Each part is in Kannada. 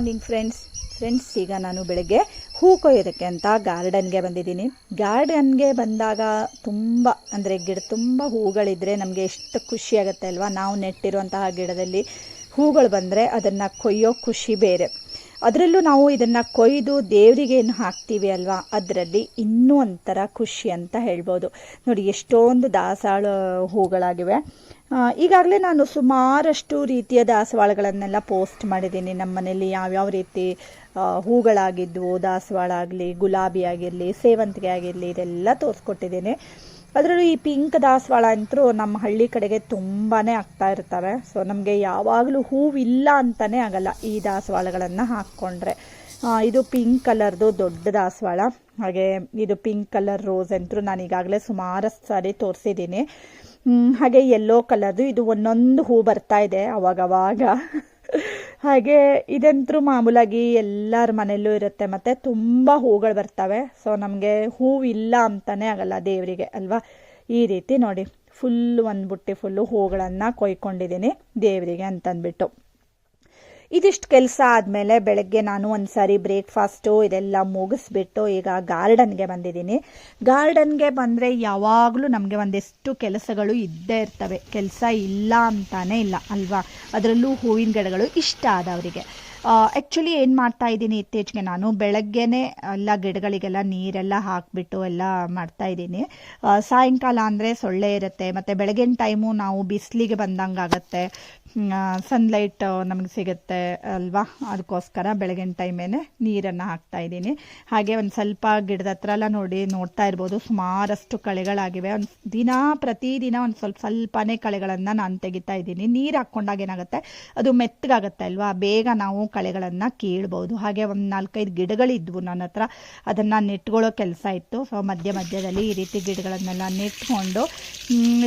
ಮಾರ್ನಿಂಗ್ ಫ್ರೆಂಡ್ಸ್ ಫ್ರೆಂಡ್ಸ್, ಈಗ ನಾನು ಬೆಳಗ್ಗೆ ಹೂ ಕೊಯ್ಯೋದಕ್ಕೆ ಅಂತ ಗಾರ್ಡನ್ಗೆ ಬಂದಿದ್ದೀನಿ. ಗಾರ್ಡನ್ಗೆ ಬಂದಾಗ ತುಂಬ, ಅಂದರೆ ಗಿಡ, ತುಂಬ ಹೂಗಳಿದ್ದರೆ ನಮಗೆ ಎಷ್ಟು ಖುಷಿ ಆಗುತ್ತೆ ಅಲ್ವಾ? ನಾವು ನೆಟ್ಟಿರುವಂತಹ ಗಿಡದಲ್ಲಿ ಹೂಗಳು ಬಂದರೆ ಅದನ್ನು ಕೊಯ್ಯೋ ಖುಷಿ ಬೇರೆ. ಅದರಲ್ಲೂ ನಾವು ಇದನ್ನು ಕೊಯ್ದು ದೇವರಿಗೆ ಏನು ಹಾಕ್ತೀವಿ ಅಲ್ವಾ? ಅದರಲ್ಲಿ ಇನ್ನೂ ಒಂಥರ ಖುಷಿ ಅಂತ ಹೇಳ್ಬೋದು. ನೋಡಿ, ಎಷ್ಟೊಂದು ದಾಸಾಳ ಹೂಗಳಾಗಿವೆ. ಈಗಾಗಲೇ ನಾನು ಸುಮಾರಷ್ಟು ರೀತಿಯ ದಾಸವಾಳಗಳನ್ನೆಲ್ಲ ಪೋಸ್ಟ್ ಮಾಡಿದ್ದೀನಿ. ನಮ್ಮ ಮನೆಯಲ್ಲಿ ಯಾವ್ಯಾವ ರೀತಿ ಹೂಗಳಾಗಿದ್ವು ದಾಸವಾಳ ಆಗಲಿ ಗುಲಾಬಿ ಆಗಿರಲಿ, ಸೇವಂತಿಗೆ ಆಗಿರಲಿ, ಇದೆಲ್ಲ ತೋರಿಸ್ಕೊಟ್ಟಿದ್ದೀನಿ. ಅದರಲ್ಲೂ ಈ ಪಿಂಕ್ ದಾಸವಾಳ ಅಂತೂ ನಮ್ಮ ಹಳ್ಳಿ ಕಡೆಗೆ ತುಂಬಾ ಆಗ್ತಾ ಇರ್ತವೆ. ಸೊ ನಮಗೆ ಯಾವಾಗಲೂ ಹೂವಿಲ್ಲ ಅಂತಲೇ ಆಗಲ್ಲ ಈ ದಾಸವಾಳಗಳನ್ನು ಹಾಕ್ಕೊಂಡ್ರೆ. ಇದು ಪಿಂಕ್ ಕಲರ್ದು ದೊಡ್ಡ ದಾಸವಾಳ. ಹಾಗೆ ಇದು ಪಿಂಕ್ ಕಲರ್ ರೋಸ್ ಅಂತೂ ನಾನು ಈಗಾಗಲೇ ಸುಮಾರಷ್ಟು ಸಾರಿ ತೋರಿಸಿದ್ದೀನಿ. ಹಾಗೆ ಯೆಲ್ಲೋ ಕಲರ್ದು ಇದು ಒಂದೊಂದು ಹೂ ಬರ್ತಾ ಇದೆ ಅವಾಗವಾಗ. ಹಾಗೆ ಇದಂತೂ ಮಾಮೂಲಾಗಿ ಎಲ್ಲರ ಮನೆಯಲ್ಲೂ ಇರುತ್ತೆ ಮತ್ತು ತುಂಬ ಹೂಗಳು ಬರ್ತವೆ. ಸೊ ನಮಗೆ ಹೂವಿಲ್ಲ ಅಂತಲೇ ಆಗಲ್ಲ ದೇವರಿಗೆ, ಅಲ್ವಾ? ಈ ರೀತಿ ನೋಡಿ ಫುಲ್ ಒಂದು ಬುಟ್ಟಿ ಫುಲ್ಲು ಹೂಗಳನ್ನು ಕೊಯ್ಕೊಂಡಿದ್ದೀನಿ ದೇವರಿಗೆ ಅಂತಂದ್ಬಿಟ್ಟು. ಇದಿಷ್ಟು ಕೆಲಸ ಆದಮೇಲೆ ಬೆಳಗ್ಗೆ ನಾನು ಒಂದು ಸಾರಿ ಬ್ರೇಕ್ಫಾಸ್ಟು ಇದೆಲ್ಲ ಮುಗಿಸ್ಬಿಟ್ಟು ಈಗ ಗಾರ್ಡನ್ಗೆ ಬಂದಿದ್ದೀನಿ. ಗಾರ್ಡನ್ಗೆ ಬಂದರೆ ಯಾವಾಗಲೂ ನಮಗೆ ಒಂದಿಷ್ಟು ಕೆಲಸಗಳು ಇದ್ದೇ ಇರ್ತವೆ. ಕೆಲಸ ಇಲ್ಲ ಅಂತಾನೆ ಇಲ್ಲ, ಅಲ್ವಾ? ಅದರಲ್ಲೂ ಹೂವಿನ ಗಿಡಗಳು ಇಷ್ಟ ಆದವರಿಗೆ. ಆ್ಯಕ್ಚುಲಿ ಏನು ಮಾಡ್ತಾ ಇದ್ದೀನಿ ಇತ್ತೀಚೆಗೆ ನಾನು, ಬೆಳಗ್ಗೆನೆ ಎಲ್ಲ ಗಿಡಗಳಿಗೆಲ್ಲ ನೀರೆಲ್ಲ ಹಾಕಿಬಿಟ್ಟು ಎಲ್ಲ ಮಾಡ್ತಾ ಇದ್ದೀನಿ. ಸಾಯಂಕಾಲ ಅಂದರೆ ಸೊಳ್ಳೆ ಇರುತ್ತೆ, ಮತ್ತು ಬೆಳಗಿನ ಟೈಮು ನಾವು ಬಿಸಿಲಿಗೆ ಬಂದಂಗೆ ಆಗುತ್ತೆ. ಸನ್ಲೈಟ್ ನಮಗೆ ಸಿಗುತ್ತೆ ಅಲ್ವಾ? ಅದಕ್ಕೋಸ್ಕರ ಬೆಳಗಿನ ಟೈಮೇನೆ ನೀರನ್ನು ಹಾಕ್ತಾ ಇದ್ದೀನಿ. ಹಾಗೆ ಒಂದು ಸ್ವಲ್ಪ ಗಿಡದ ಹತ್ರ ಎಲ್ಲ ನೋಡಿ ನೋಡ್ತಾ ಇರ್ಬೋದು. ಸುಮಾರಷ್ಟು ಕಳೆಗಳಾಗಿವೆ. ಒಂದು ದಿನ ಪ್ರತಿದಿನ ಒಂದು ಸ್ವಲ್ಪ ಸ್ವಲ್ಪನೇ ಕಳೆಗಳನ್ನು ನಾನು ತೆಗಿತಾ ಇದ್ದೀನಿ. ನೀರು ಹಾಕ್ಕೊಂಡಾಗ ಏನಾಗುತ್ತೆ? ಅದು ಮೆತ್ತಗಾಗುತ್ತೆ ಅಲ್ವಾ? ಬೇಗ ನಾವು ಕಳೆಗಳನ್ನು ಕೀಳ್ಬೋದು. ಹಾಗೆ ಒಂದು ನಾಲ್ಕೈದು ಗಿಡಗಳಿದ್ವು ನನ್ನ ಹತ್ರ. ಅದನ್ನು ನೆಟ್ಕೊಳ್ಳೋ ಕೆಲಸ ಇತ್ತು. ಸೊ ಮಧ್ಯ ಮಧ್ಯದಲ್ಲಿ ಈ ರೀತಿ ಗಿಡಗಳನ್ನೆಲ್ಲ ನೆಟ್ಕೊಂಡು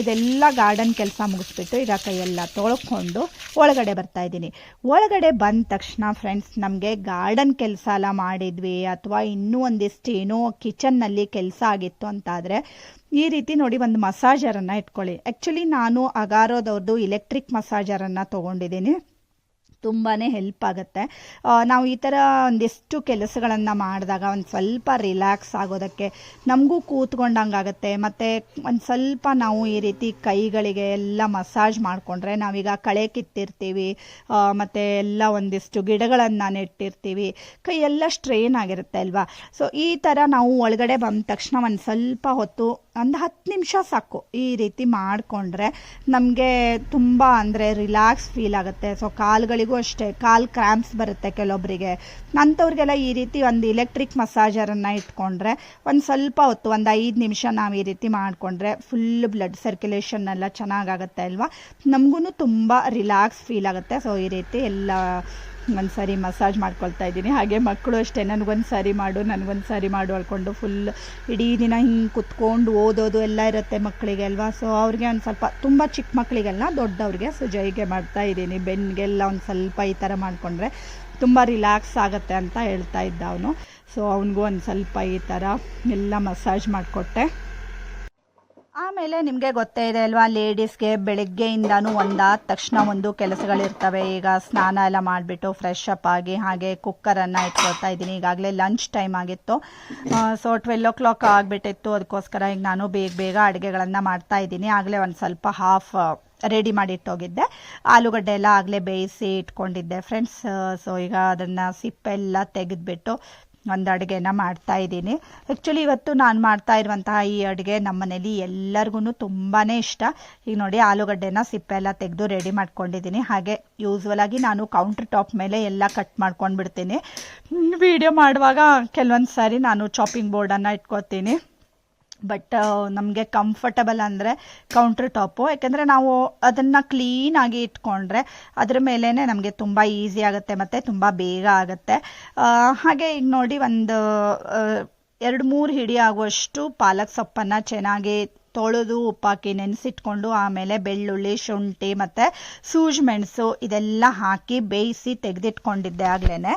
ಇದೆಲ್ಲ ಗಾರ್ಡನ್ ಕೆಲಸ ಮುಗಿಸ್ಬಿಟ್ಟು ಈಗ ಕೈಯೆಲ್ಲ ತೊಳ್ಕೊಂಡು ಒಳಗಡೆ ಬರ್ತಾ ಇದ್ದೀನಿ. ಒಳಗಡೆ ಬಂದ ತಕ್ಷಣ ಫ್ರೆಂಡ್ಸ್ ನಮಗೆ ಗಾರ್ಡನ್ ಕೆಲಸ ಎಲ್ಲ ಮಾಡಿದ್ವಿ. ಅಥವಾ ಇನ್ನೂ ಒಂದಿಷ್ಟು ಏನೋ ಕಿಚನ್ನಲ್ಲಿ ಕೆಲಸ ಆಗಿತ್ತು ಅಂತಾದರೆ, ಈ ರೀತಿ ನೋಡಿ ಒಂದು ಮಸಾಜರನ್ನು ಇಟ್ಕೊಳ್ಳಿ. ಆ್ಯಕ್ಚುಲಿ ನಾನು ಅಗಾರೋದವ್ರದ್ದು ಇಲೆಕ್ಟ್ರಿಕ್ ಮಸಾಜರನ್ನು ತೊಗೊಂಡಿದ್ದೀನಿ. ತುಂಬಾ ಹೆಲ್ಪ್ ಆಗುತ್ತೆ. ನಾವು ಈ ಥರ ಒಂದಿಷ್ಟು ಕೆಲಸಗಳನ್ನು ಮಾಡಿದಾಗ ಒಂದು ಸ್ವಲ್ಪ ರಿಲ್ಯಾಕ್ಸ್ ಆಗೋದಕ್ಕೆ ನಮಗೂ ಕೂತ್ಕೊಂಡಂಗೆ ಆಗುತ್ತೆ. ಮತ್ತು ಒಂದು ಸ್ವಲ್ಪ ನಾವು ಈ ರೀತಿ ಕೈಗಳಿಗೆ ಎಲ್ಲ ಮಸಾಜ್ ಮಾಡಿಕೊಂಡ್ರೆ ನಾವೀಗ ಕಳೆ ಕಿತ್ತಿರ್ತೀವಿ ಮತ್ತು ಎಲ್ಲ ಒಂದಿಷ್ಟು ಗಿಡಗಳನ್ನು ನೆಟ್ಟಿರ್ತೀವಿ, ಕೈ ಎಲ್ಲ ಸ್ಟ್ರೈನ್ ಆಗಿರುತ್ತೆ ಅಲ್ವಾ? ಸೊ ಈ ಥರ ನಾವು ಒಳಗಡೆ ಬಂದ ತಕ್ಷಣ ಒಂದು ಸ್ವಲ್ಪ ಹೊತ್ತು ಒಂದು ಹತ್ತು ನಿಮಿಷ ಸಾಕು ಈ ರೀತಿ ಮಾಡಿಕೊಂಡ್ರೆ ನಮಗೆ ತುಂಬ ಅಂದರೆ ರಿಲ್ಯಾಕ್ಸ್ ಫೀಲ್ ಆಗುತ್ತೆ. ಸೊ ಕಾಲುಗಳಿಗೂ ಅಷ್ಟೇ, ಕಾಲು ಕ್ರ್ಯಾಂಪ್ಸ್ ಬರುತ್ತೆ ಕೆಲವೊಬ್ಬರಿಗೆ ಅಂಥವ್ರಿಗೆಲ್ಲ ಈ ರೀತಿ ಒಂದು ಇಲೆಕ್ಟ್ರಿಕ್ ಮಸಾಜರನ್ನು ಇಟ್ಕೊಂಡ್ರೆ ಒಂದು ಸ್ವಲ್ಪ ಹೊತ್ತು, ಒಂದು ಐದು ನಿಮಿಷ ನಾವು ಈ ರೀತಿ ಮಾಡಿಕೊಂಡ್ರೆ ಫುಲ್ ಬ್ಲಡ್ ಸರ್ಕ್ಯುಲೇಷನ್ ಎಲ್ಲ ಚೆನ್ನಾಗಾಗುತ್ತೆ ಅಲ್ವಾ? ನಮಗೂ ತುಂಬ ರಿಲ್ಯಾಕ್ಸ್ ಫೀಲ್ ಆಗುತ್ತೆ. ಸೊ ಈ ರೀತಿ ಎಲ್ಲ ಒಂದು ಸಾರಿ ಮಸಾಜ್ ಮಾಡ್ಕೊಳ್ತಾ ಇದ್ದೀನಿ. ಹಾಗೆ ಮಕ್ಕಳು ಅಷ್ಟೇ ನನಗೊಂದು ಸಾರಿ ಮಾಡು ನನಗೊಂದು ಸಾರಿ ಮಾಡು ಅಳ್ಕೊಂಡು ಫುಲ್ ಇಡೀ ದಿನ ಹಿಂಗೆ ಕುತ್ಕೊಂಡು ಓದೋದು ಎಲ್ಲ ಇರುತ್ತೆ ಮಕ್ಕಳಿಗೆ ಅಲ್ವಾ? ಸೊ ಅವ್ರಿಗೆ ಒಂದು ಸ್ವಲ್ಪ, ತುಂಬ ಚಿಕ್ಕ ಮಕ್ಕಳಿಗೆಲ್ಲ, ದೊಡ್ಡವ್ರಿಗೆ ಸೊ ಜೈಗೆ ಮಾಡ್ತಾ ಇದ್ದೀನಿ. ಬೆನ್ನಿಗೆಲ್ಲ ಒಂದು ಸ್ವಲ್ಪ ಈ ಥರ ಮಾಡಿಕೊಂಡ್ರೆ ತುಂಬ ರಿಲ್ಯಾಕ್ಸ್ ಆಗುತ್ತೆ ಅಂತ ಹೇಳ್ತಾ ಇದ್ದ ಅವನು. ಸೊ ಅವನಿಗೂ ಒಂದು ಸ್ವಲ್ಪ ಈ ಥರ ಎಲ್ಲ ಮಸಾಜ್ ಮಾಡಿಕೊಟ್ಟೆ. ಆಮೇಲೆ ನಿಮಗೆ ಗೊತ್ತೇ ಇದೆ ಅಲ್ವಾ ಲೇಡೀಸ್ಗೆ ಬೆಳಗ್ಗೆಯಿಂದನೂ ಒಂದಾದ ತಕ್ಷಣ ಒಂದು ಕೆಲಸಗಳಿರ್ತವೆ. ಈಗ ಸ್ನಾನ ಎಲ್ಲ ಮಾಡಿಬಿಟ್ಟು ಫ್ರೆಶ್ ಅಪ್ ಆಗಿ ಹಾಗೆ ಕುಕ್ಕರನ್ನು ಇಟ್ಕೊಳ್ತಾ ಇದ್ದೀನಿ. ಈಗಾಗಲೇ ಲಂಚ್ ಟೈಮ್ ಆಗಿತ್ತು. ಸೊ ಟ್ವೆಲ್ ಓ ಕ್ಲಾಕ್ ಆಗಿಬಿಟ್ಟಿತ್ತು. ಅದಕ್ಕೋಸ್ಕರ ಈಗ ನಾನು ಬೇಗ ಬೇಗ ಅಡುಗೆಗಳನ್ನು ಮಾಡ್ತಾ ಇದ್ದೀನಿ. ಆಗಲೇ ಒಂದು ಸ್ವಲ್ಪ ಹಾಫ್ ರೆಡಿ ಮಾಡಿ ಇಟ್ಟೋಗಿದ್ದೆ ಆಲೂಗಡ್ಡೆ ಎಲ್ಲ ಆಗಲೇ ಬೇಯಿಸಿ ಇಟ್ಕೊಂಡಿದ್ದೆ ಫ್ರೆಂಡ್ಸ್ ಸೊ ಈಗ ಅದನ್ನು ಸಿಪ್ಪೆಲ್ಲ ತೆಗೆದುಬಿಟ್ಟು ಒಂದು ಅಡುಗೆನ ಮಾಡ್ತಾ ಇದ್ದೀನಿ. ಆ್ಯಕ್ಚುಲಿ ಇವತ್ತು ನಾನು ಮಾಡ್ತಾ ಇರುವಂತಹ ಈ ಅಡುಗೆ ನಮ್ಮ ಮನೇಲಿ ಎಲ್ಲರಿಗೂ ತುಂಬಾ ಇಷ್ಟ. ಈಗ ನೋಡಿ ಆಲೂಗಡ್ಡೆನ ಸಿಪ್ಪೆ ಎಲ್ಲ ತೆಗೆದು ರೆಡಿ ಮಾಡ್ಕೊಂಡಿದ್ದೀನಿ. ಹಾಗೆ ಯೂಸ್ವಲ್ ಆಗಿ ನಾನು ಕೌಂಟರ್ ಟಾಪ್ ಮೇಲೆ ಎಲ್ಲ ಕಟ್ ಮಾಡ್ಕೊಂಡು ಬಿಡ್ತೀನಿ ವಿಡಿಯೋ ಮಾಡುವಾಗ ಕೆಲವೊಂದು ಸಾರಿ ನಾನು ಚಾಪಿಂಗ್ ಬೋರ್ಡನ್ನು ಇಟ್ಕೋತೀನಿ. ಬಟ್ ನಮಗೆ ಕಂಫರ್ಟಬಲ್ ಅಂದರೆ ಕೌಂಟ್ರ್ ಟಾಪು ಯಾಕೆಂದರೆ ನಾವು ಅದನ್ನು ಕ್ಲೀನಾಗಿ ಇಟ್ಕೊಂಡ್ರೆ ಅದ್ರ ಮೇಲೇ ನಮಗೆ ತುಂಬ ಈಸಿ ಆಗುತ್ತೆ ಮತ್ತು ತುಂಬ ಬೇಗ ಆಗುತ್ತೆ. ಹಾಗೆ ಈಗ ನೋಡಿ ಒಂದು ಎರಡು ಮೂರು ಹಿಡಿ ಆಗುವಷ್ಟು ಪಾಲಕ್ ಸೊಪ್ಪನ್ನು ಚೆನ್ನಾಗಿ ತೊಳೆದು ಉಪ್ಪಾಕಿ ನೆನೆಸಿಟ್ಕೊಂಡು ಆಮೇಲೆ ಬೆಳ್ಳುಳ್ಳಿ, ಶುಂಠಿ ಮತ್ತು ಸೂಜ್ ಮೆಣಸು ಇದೆಲ್ಲ ಹಾಕಿ ಬೇಯಿಸಿ ತೆಗೆದಿಟ್ಕೊಂಡಿದ್ದೆ ಆಗ್ಲೇ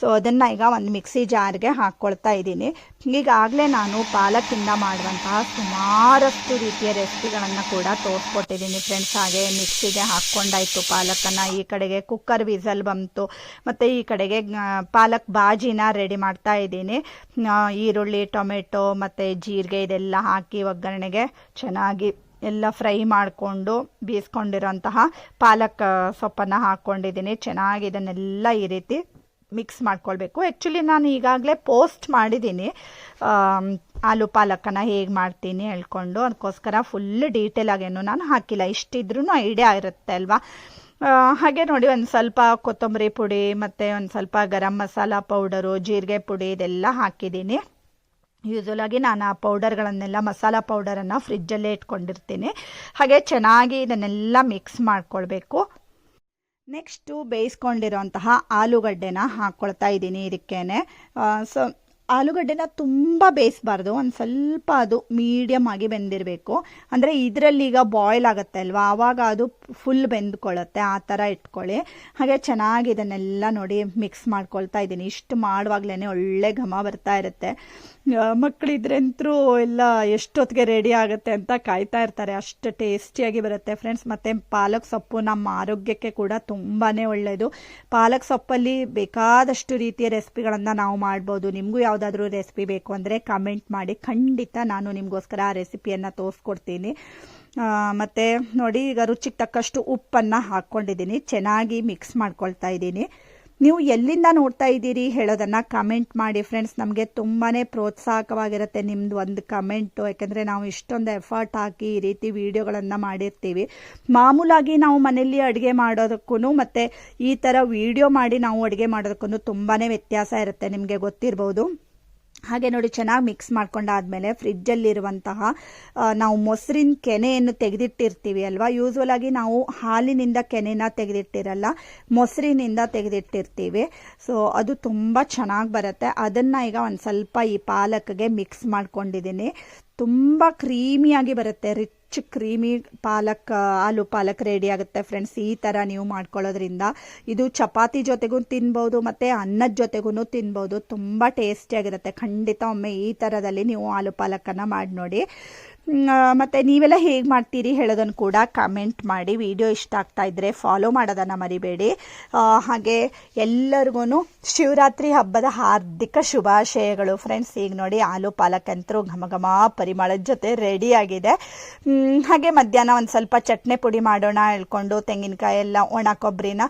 ಸೊ ಅದನ್ನು ಈಗ ಒಂದು ಮಿಕ್ಸಿ ಜಾರ್ಗೆ ಹಾಕ್ಕೊಳ್ತಾ ಇದ್ದೀನಿ. ಈಗಾಗಲೇ ನಾನು ಪಾಲಕ್ಕಿಂದ ಮಾಡುವಂತಹ ಸುಮಾರಷ್ಟು ರೀತಿಯ ರೆಸಿಪಿಗಳನ್ನು ಕೂಡ ತೋರಿಸ್ಕೊಟ್ಟಿದ್ದೀನಿ ಫ್ರೆಂಡ್ಸ್ ಹಾಗೆ ಮಿಕ್ಸಿಗೆ ಹಾಕ್ಕೊಂಡಾಯಿತು ಪಾಲಕನ್ನು ಈ ಕಡೆಗೆ ಕುಕ್ಕರ್ ವಿಸಲ್ ಬಂತು. ಮತ್ತು ಈ ಕಡೆಗೆ ಪಾಲಕ್ ಬಾಜಿನ ರೆಡಿ ಮಾಡ್ತಾ ಇದ್ದೀನಿ. ಈರುಳ್ಳಿ, ಟೊಮೆಟೊ, ಮತ್ತು ಜೀರಿಗೆ ಇದೆಲ್ಲ ಹಾಕಿ ಒಗ್ಗರಣೆಗೆ ಚೆನ್ನಾಗಿ ಎಲ್ಲ ಫ್ರೈ ಮಾಡಿಕೊಂಡು ಬೀಸ್ಕೊಂಡಿರೋಂತಹ ಪಾಲಕ್ ಸೊಪ್ಪನ್ನು ಹಾಕ್ಕೊಂಡಿದ್ದೀನಿ. ಚೆನ್ನಾಗಿ ಇದನ್ನೆಲ್ಲ ಈ ರೀತಿ ಮಿಕ್ಸ್ ಮಾಡ್ಕೊಳ್ಬೇಕು. ಆ್ಯಕ್ಚುಲಿ ನಾನು ಈಗಾಗಲೇ ಪೋಸ್ಟ್ ಮಾಡಿದ್ದೀನಿ. ಆಲೂ ಪಾಲಕನ ಹೇಗೆ ಮಾಡ್ತೀನಿ ಹೇಳ್ಕೊಂಡು ಅದಕ್ಕೋಸ್ಕರ ಫುಲ್ ಡೀಟೇಲ್ ಆಗೇನು ನಾನು ಹಾಕಿಲ್ಲ. ಇಷ್ಟಿದ್ರೂ ಐಡಿಯಾ ಇರುತ್ತೆ ಅಲ್ವಾ? ಹಾಗೆ ನೋಡಿ ಒಂದು ಸ್ವಲ್ಪ ಕೊತ್ತಂಬರಿ ಪುಡಿ ಮತ್ತು ಒಂದು ಸ್ವಲ್ಪ ಗರಂ ಮಸಾಲ ಪೌಡರು, ಜೀರಿಗೆ ಪುಡಿ ಇದೆಲ್ಲ ಹಾಕಿದ್ದೀನಿ. ಯೂಸ್ವಲಾಗಿ ನಾನು ಆ ಪೌಡರ್ಗಳನ್ನೆಲ್ಲ ಮಸಾಲ ಪೌಡರನ್ನು ಫ್ರಿಜ್ಜಲ್ಲೇ ಇಟ್ಕೊಂಡಿರ್ತೀನಿ. ಹಾಗೆ ಚೆನ್ನಾಗಿ ಇದನ್ನೆಲ್ಲ ಮಿಕ್ಸ್ ಮಾಡ್ಕೊಳ್ಬೇಕು. ನೆಕ್ಸ್ಟು ಬೇಯಿಸ್ಕೊಂಡಿರೋಂತಹ ಆಲೂಗಡ್ಡೆನ ಹಾಕ್ಕೊಳ್ತಾ ಇದ್ದೀನಿ ಇದಕ್ಕೇನೆ. ಸೊ ಆಲೂಗಡ್ಡೆನ ತುಂಬ ಬೇಯಿಸಬಾರ್ದು. ಒಂದು ಸ್ವಲ್ಪ ಅದು ಮೀಡಿಯಮ್ ಆಗಿ ಬೆಂದಿರಬೇಕು. ಅಂದರೆ ಇದರಲ್ಲಿ ಈಗ ಬಾಯ್ಲ್ ಆಗುತ್ತೆ ಅಲ್ವಾ? ಆವಾಗ ಅದು ಫುಲ್ ಬೆಂದ್ಕೊಳ್ಳುತ್ತೆ ಆ ಥರ ಇಟ್ಕೊಳ್ಳಿ. ಹಾಗೆ ಚೆನ್ನಾಗಿ ಇದನ್ನೆಲ್ಲ ನೋಡಿ ಮಿಕ್ಸ್ ಮಾಡ್ಕೊಳ್ತಾ ಇದ್ದೀನಿ. ಇಷ್ಟು ಮಾಡುವಾಗಲೇ ಒಳ್ಳೆ ಘಮ ಬರ್ತಾ ಇರುತ್ತೆ. ಮಕ್ಕಳಿದ್ರಂತರೂ ಎಲ್ಲ ಎಷ್ಟೊತ್ತಿಗೆ ರೆಡಿ ಆಗುತ್ತೆ ಅಂತ ಕಾಯ್ತಾ ಇರ್ತಾರೆ. ಅಷ್ಟು ಟೇಸ್ಟಿಯಾಗಿ ಬರುತ್ತೆ ಫ್ರೆಂಡ್ಸ್ ಮತ್ತು ಪಾಲಕ್ ಸೊಪ್ಪು ನಮ್ಮ ಆರೋಗ್ಯಕ್ಕೆ ಕೂಡ ತುಂಬಾ ಒಳ್ಳೆಯದು ಪಾಲಕ್ ಸೊಪ್ಪಲ್ಲಿ ಬೇಕಾದಷ್ಟು ರೀತಿಯ ರೆಸಿಪಿಗಳನ್ನು ನಾವು ಮಾಡ್ಬೋದು. ನಿಮಗೂ ಯಾವುದಾದ್ರೂ ರೆಸಿಪಿ ಬೇಕು ಅಂದರೆ ಕಮೆಂಟ್ ಮಾಡಿ. ಖಂಡಿತ ನಾನು ನಿಮಗೋಸ್ಕರ ಆ ರೆಸಿಪಿಯನ್ನು ತೋರಿಸ್ಕೊಡ್ತೀನಿ. ಮತ್ತು ನೋಡಿ, ಈಗ ರುಚಿಗೆ ತಕ್ಕಷ್ಟು ಉಪ್ಪನ್ನು ಹಾಕ್ಕೊಂಡಿದ್ದೀನಿ. ಚೆನ್ನಾಗಿ ಮಿಕ್ಸ್ ಮಾಡ್ಕೊಳ್ತಾ ಇದ್ದೀನಿ. ನೀವು ಎಲ್ಲಿಂದ ನೋಡ್ತಾ ಇದ್ದೀರಿ ಹೇಳೋದನ್ನು ಕಮೆಂಟ್ ಮಾಡಿ. ಫ್ರೆಂಡ್ಸ್ ನಮಗೆ ತುಂಬಾ ಪ್ರೋತ್ಸಾಹಕವಾಗಿರುತ್ತೆ ನಿಮ್ಮದು ಒಂದು ಕಮೆಂಟು ಯಾಕೆಂದರೆ ನಾವು ಇಷ್ಟೊಂದು ಎಫರ್ಟ್ ಹಾಕಿ ಈ ರೀತಿ ವಿಡಿಯೋಗಳನ್ನು ಮಾಡಿರ್ತೀವಿ. ಮಾಮೂಲಾಗಿ ನಾವು ಮನೆಯಲ್ಲಿ ಅಡುಗೆ ಮಾಡೋದಕ್ಕೂ ಮತ್ತು ಈ ಥರ ವೀಡಿಯೋ ಮಾಡಿ ನಾವು ಅಡುಗೆ ಮಾಡೋದಕ್ಕೂ ತುಂಬಾ ವ್ಯತ್ಯಾಸ ಇರುತ್ತೆ ನಿಮಗೆ ಗೊತ್ತಿರ್ಬೋದು. ಹಾಗೆ ನೋಡಿ ಚೆನ್ನಾಗಿ ಮಿಕ್ಸ್ ಮಾಡ್ಕೊಂಡಾದ್ಮೇಲೆ ಫ್ರಿಜ್ಜಲ್ಲಿರುವಂತಹ ಆ, ನಾವು ಮೊಸರಿನ ಕೆನೆಯನ್ನು ತೆಗೆದಿಟ್ಟಿರ್ತೀವಿ ಅಲ್ವಾ? ಯೂಸ್ವಲ್ ಆಗಿ ನಾವು ಹಾಲಿನಿಂದ ಕೆನೆನ ತೆಗೆದಿಟ್ಟಿರಲ್ಲ ಮೊಸರಿನಿಂದ ತೆಗೆದಿಟ್ಟಿರ್ತೀವಿ. ಸೊ ಅದು ತುಂಬ ಚೆನ್ನಾಗಿ ಬರುತ್ತೆ. ಅದನ್ನು ಈಗ ಒಂದು ಸ್ವಲ್ಪ ಈ ಪಾಲಕ್ಗೆ ಮಿಕ್ಸ್ ಮಾಡ್ಕೊಂಡಿದ್ದೀನಿ ತುಂಬ ಕ್ರೀಮಿಯಾಗಿ ಬರುತ್ತೆ. Rich creamy palak, aloo palak ready ಆಗುತ್ತೆ ಫ್ರೆಂಡ್ಸ್ ಈ ಥರ ನೀವು ಮಾಡ್ಕೊಳ್ಳೋದ್ರಿಂದ ಇದು ಚಪಾತಿ ಜೊತೆಗೂ ತಿನ್ಬೋದು ಮತ್ತು ಅನ್ನದ ಜೊತೆಗೂ ತಿನ್ಬೋದು. ತುಂಬ ಟೇಸ್ಟಿಯಾಗಿರುತ್ತೆ ಖಂಡಿತ ಒಮ್ಮೆ ಈ ಥರದಲ್ಲಿ ನೀವು ಆಲೂ ಪಾಲಕನ್ನು ಮಾಡಿ ನೋಡಿ ಮತ್ತೆ ನೀವೆಲ್ಲ ಹೇಗೆ ಮಾಡ್ತೀರಿ ಹೇಳೋದನ್ನು ಕೂಡ ಕಮೆಂಟ್ ಮಾಡಿ. ವಿಡಿಯೋ ಇಷ್ಟ ಆಗ್ತಾ ಇದ್ದರೆ ಫಾಲೋ ಮಾಡೋದನ್ನು ಮರಿಬೇಡಿ. ಹಾಗೆ ಎಲ್ಲರಿಗೂ ಶಿವರಾತ್ರಿ ಹಬ್ಬದ ಹಾರ್ದಿಕ ಶುಭಾಶಯಗಳು. ಫ್ರೆಂಡ್ಸ್ ಈಗ ನೋಡಿ ಆಲೂ ಪಾಲಕ್ ಅಂತರೂ ಘಮ ಘಮ ಪರಿಮಳದ ಜೊತೆ ರೆಡಿಯಾಗಿದೆ ಹಾಗೆ ಮಧ್ಯಾಹ್ನ ಒಂದು ಸ್ವಲ್ಪ ಚಟ್ನಿ ಪುಡಿ ಮಾಡೋಣ ಹೇಳ್ಕೊಂಡು ತೆಂಗಿನಕಾಯಿ ಎಲ್ಲ ಒಣ ಕೊಬ್ಬರಿನ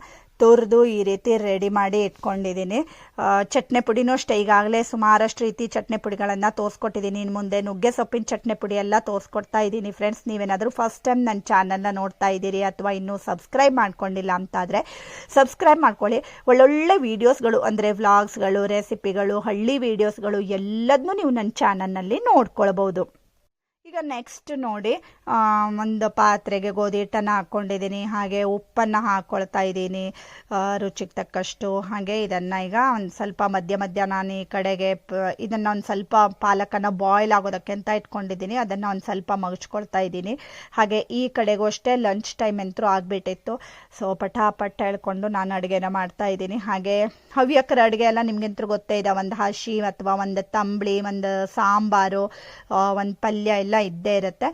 ತುರಿದು ಈ ರೀತಿ ರೆಡಿ ಮಾಡಿ ಇಟ್ಕೊಂಡಿದ್ದೀನಿ. ಚಟ್ನಿ ಪುಡಿನೂ ಅಷ್ಟೇ. ಈಗಾಗಲೇ ಸುಮಾರಷ್ಟು ರೀತಿ ಚಟ್ನಿ ಪುಡಿಗಳನ್ನು ತೋರಿಸ್ಕೊಟ್ಟಿದ್ದೀನಿ. ಇನ್ನು ಮುಂದೆ ನುಗ್ಗೆ ಸೊಪ್ಪಿನ ಚಟ್ನಿ ಪುಡಿ ಎಲ್ಲ ತೋರಿಸ್ಕೊಡ್ತಾ ಇದ್ದೀನಿ ಫ್ರೆಂಡ್ಸ್ ನೀವೇನಾದರೂ ಫಸ್ಟ್ ಟೈಮ್ ನನ್ನ ಚಾನಲ್ನ ನೋಡ್ತಾ ಇದ್ದೀರಿ ಅಥವಾ ಇನ್ನೂ ಸಬ್ಸ್ಕ್ರೈಬ್ ಮಾಡ್ಕೊಂಡಿಲ್ಲ ಅಂತಾದರೆ ಸಬ್ಸ್ಕ್ರೈಬ್ ಮಾಡ್ಕೊಳ್ಳಿ. ಒಳ್ಳೊಳ್ಳೆ ವೀಡಿಯೋಸ್ಗಳು ಅಂದರೆ ವ್ಲಾಗ್ಸ್ಗಳು ರೆಸಿಪಿಗಳು ಹಳ್ಳಿ ವೀಡಿಯೋಸ್ಗಳು ಎಲ್ಲದನ್ನೂ ನೀವು ನನ್ನ ಚಾನಲ್ನಲ್ಲಿ ನೋಡ್ಕೊಳ್ಬೋದು ಈಗ ನೆಕ್ಸ್ಟ್ ನೋಡಿ ಒಂದು ಪಾತ್ರೆಗೆ ಗೋಧಿ ಹಿಟ್ಟನ್ನು ಹಾಕ್ಕೊಂಡಿದ್ದೀನಿ ಹಾಗೆ ಉಪ್ಪನ್ನು ಹಾಕ್ಕೊಳ್ತಾ ಇದ್ದೀನಿ ರುಚಿಗೆ ತಕ್ಕಷ್ಟು. ಹಾಗೆ ಇದನ್ನು ಈಗ ಒಂದು ಸ್ವಲ್ಪ ಮಧ್ಯ ಮಧ್ಯ ನಾನು ಈ ಕಡೆಗೆ ಇದನ್ನು ಒಂದು ಸ್ವಲ್ಪ ಪಾಲಕನ್ನು ಬಾಯ್ಲ್ ಆಗೋದಕ್ಕೆ ಅಂತ ಇಟ್ಕೊಂಡಿದ್ದೀನಿ. ಅದನ್ನು ಒಂದು ಸ್ವಲ್ಪ ಮಗಚ್ಕೊಳ್ತಾ ಇದ್ದೀನಿ. ಹಾಗೆ ಈ ಕಡೆಗೂ ಅಷ್ಟೇ ಲಂಚ್ ಟೈಮ್ ಅಂತೂ ಆಗಿಬಿಟ್ಟಿತ್ತು. ಸೊ ಪಟಾಪಟ್ ಹೇಳ್ಕೊಂಡು ನಾನು ಅಡುಗೆನ ಮಾಡ್ತಾ ಇದ್ದೀನಿ. ಹಾಗೆ ಹವ್ಯಕರ ಅಡುಗೆ ಎಲ್ಲ ನಿಮ್ಗಂತೂ ಗೊತ್ತೇ ಇದೆ. ಒಂದು ಹಸಿ ಅಥವಾ ಒಂದು ತಂಬಳಿ, ಒಂದು ಸಾಂಬಾರು ಒಂದು ಪಲ್ಯ ಎಲ್ಲ ಇದ್ದೇ ಇರುತ್ತೆ.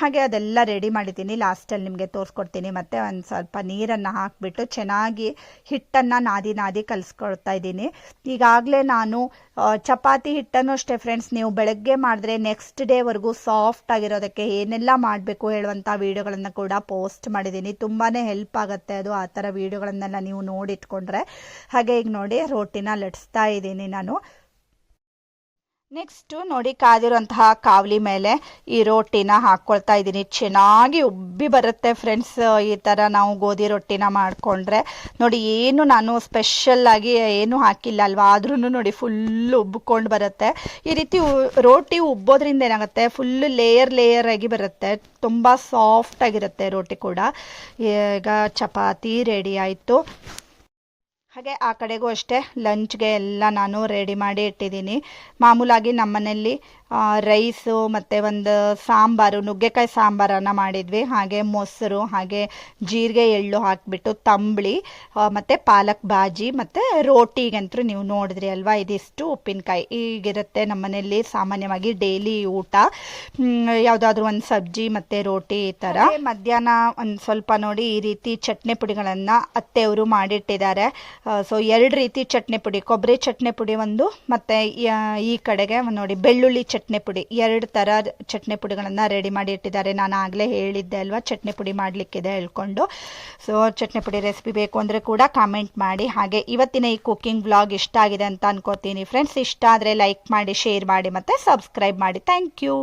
ಹಾಗೆ ಅದೆಲ್ಲ ರೆಡಿ ಮಾಡಿದ್ದೀನಿ. ಲಾಸ್ಟಲ್ಲಿ ನಿಮಗೆ ತೋರಿಸ್ಕೊಡ್ತೀನಿ. ಮತ್ತು ಒಂದು ಸ್ವಲ್ಪ ನೀರನ್ನು ಹಾಕಿಬಿಟ್ಟು ಚೆನ್ನಾಗಿ ಹಿಟ್ಟನ್ನು ನಾದಿ ನಾದಿ ಕಲಿಸ್ಕೊಳ್ತಾ ಇದ್ದೀನಿ. ಈಗಾಗಲೇ ನಾನು ಚಪಾತಿ ಹಿಟ್ಟನ್ನು ಅಷ್ಟೇ ಫ್ರೆಂಡ್ಸ್ ನೀವು ಬೆಳಗ್ಗೆ ಮಾಡಿದ್ರೆ ನೆಕ್ಸ್ಟ್ ಡೇವರೆಗೂ ಸಾಫ್ಟ್ ಆಗಿರೋದಕ್ಕೆ ಏನೆಲ್ಲ ಮಾಡಬೇಕು ಹೇಳುವಂಥ ವೀಡಿಯೋಗಳನ್ನು ಕೂಡ ಪೋಸ್ಟ್ ಮಾಡಿದ್ದೀನಿ. ತುಂಬಾ ಹೆಲ್ಪ್ ಆಗುತ್ತೆ ಅದು, ಆ ಥರ ವೀಡಿಯೋಗಳನ್ನೆಲ್ಲ ನೀವು ನೋಡಿಟ್ಕೊಂಡ್ರೆ. ಹಾಗೆ ಈಗ ನೋಡಿ ರೋಟಿನ ಲಟ್ಸ್ತಾ ಇದ್ದೀನಿ ನಾನು. ನೆಕ್ಸ್ಟು ನೋಡಿ ಕಾದಿರುವಂತಹ ಕಾವಲಿ ಮೇಲೆ ಈ ರೊಟ್ಟಿನ ಹಾಕ್ಕೊಳ್ತಾ ಇದ್ದೀನಿ. ಚೆನ್ನಾಗಿ ಉಬ್ಬಿ ಬರುತ್ತೆ ಫ್ರೆಂಡ್ಸ್ ಈ ಥರ ನಾವು ಗೋಧಿ ರೊಟ್ಟಿನ ಮಾಡಿಕೊಂಡ್ರೆ. ನೋಡಿ, ಏನು ನಾನು ಸ್ಪೆಷಲ್ ಆಗಿ ಏನು ಹಾಕಿಲ್ಲ ಅಲ್ವಾ? ಆದ್ರೂ ನೋಡಿ ಫುಲ್ ಉಬ್ಕೊಂಡು ಬರುತ್ತೆ. ಈ ರೀತಿ ರೋಟಿ ಉಬ್ಬೋದ್ರಿಂದ ಏನಾಗುತ್ತೆ? ಫುಲ್ಲು ಲೇಯರ್ ಲೇಯರ್ ಆಗಿ ಬರುತ್ತೆ. ತುಂಬ ಸಾಫ್ಟ್ ಆಗಿರುತ್ತೆ ರೋಟಿ ಕೂಡ. ಈಗ ಚಪಾತಿ ರೆಡಿ ಆಯಿತು. ಹಾಗೆ ಆ ಕಡೆಗೂ ಅಷ್ಟೇ ಲಂಚ್ಗೆ ಎಲ್ಲ ನಾನು ರೆಡಿ ಮಾಡಿ ಇಟ್ಟಿದ್ದೀನಿ. ಮಾಮೂಲಾಗಿ ನಮ್ಮನೇಲಿ ರೈಸು ಮತ್ತು ಒಂದು ಸಾಂಬಾರು, ನುಗ್ಗೆಕಾಯಿ ಸಾಂಬಾರನ್ನು ಮಾಡಿದ್ವಿ. ಹಾಗೆ ಮೊಸರು, ಹಾಗೆ ಜೀರಿಗೆ ಎಳ್ಳು ಹಾಕಿಬಿಟ್ಟು ತಂಬಳಿ ಮತ್ತು ಪಾಲಕ್ ಬಾಜಿ, ಮತ್ತು ರೋಟಿಗಂತೂ ನೀವು ನೋಡಿದ್ರಿ ಅಲ್ವಾ? ಇದಿಷ್ಟು ಉಪ್ಪಿನಕಾಯಿ. ಈಗಿರುತ್ತೆ ಮನೆಯಲ್ಲಿ ಸಾಮಾನ್ಯವಾಗಿ ಡೈಲಿ ಊಟ. ಯಾವುದಾದ್ರೂ ಒಂದು ಸಬ್ಜಿ ಮತ್ತು ರೋಟಿ ಈ ಥರ. ಮಧ್ಯಾಹ್ನ ಒಂದು ಸ್ವಲ್ಪ ನೋಡಿ ಈ ರೀತಿ ಚಟ್ನಿ ಪುಡಿಗಳನ್ನು ಅತ್ತೆಯವರು ಮಾಡಿಟ್ಟಿದ್ದಾರೆ. ಸೊ ಎರಡು ರೀತಿ ಚಟ್ನಿ ಪುಡಿ, ಕೊಬ್ಬರಿ ಚಟ್ನಿ ಪುಡಿ ಒಂದು, ಮತ್ತು ಈ ಕಡೆಗೆ ನೋಡಿ ಬೆಳ್ಳುಳ್ಳಿ ಚಟ್ನಿ ಪುಡಿ. ಎರಡು ಥರ ಚಟ್ನಿ ಪುಡಿಗಳನ್ನು ರೆಡಿ ಮಾಡಿ ಇಟ್ಟಿದ್ದಾರೆ. ನಾನು ಆಗಲೇ ಹೇಳಿದ್ದೆ ಅಲ್ವಾ, ಚಟ್ನಿ ಪುಡಿ ಮಾಡಲಿಕ್ಕಿದೆ ಹೇಳ್ಕೊಂಡು. ಸೊ ಚಟ್ನಿ ಪುಡಿ ರೆಸಿಪಿ ಬೇಕು ಅಂದರೆ ಕೂಡ ಕಾಮೆಂಟ್ ಮಾಡಿ. ಹಾಗೆ ಇವತ್ತಿನ ಈ ಕುಕ್ಕಿಂಗ್ ಬ್ಲಾಗ್ ಇಷ್ಟ ಆಗಿದೆ ಅಂತ ಅನ್ಕೋತೀನಿ. ಫ್ರೆಂಡ್ಸ್ ಇಷ್ಟ ಆದರೆ ಲೈಕ್ ಮಾಡಿ ಶೇರ್ ಮಾಡಿ ಮತ್ತು ಸಬ್ಸ್ಕ್ರೈಬ್ ಮಾಡಿ. Thank you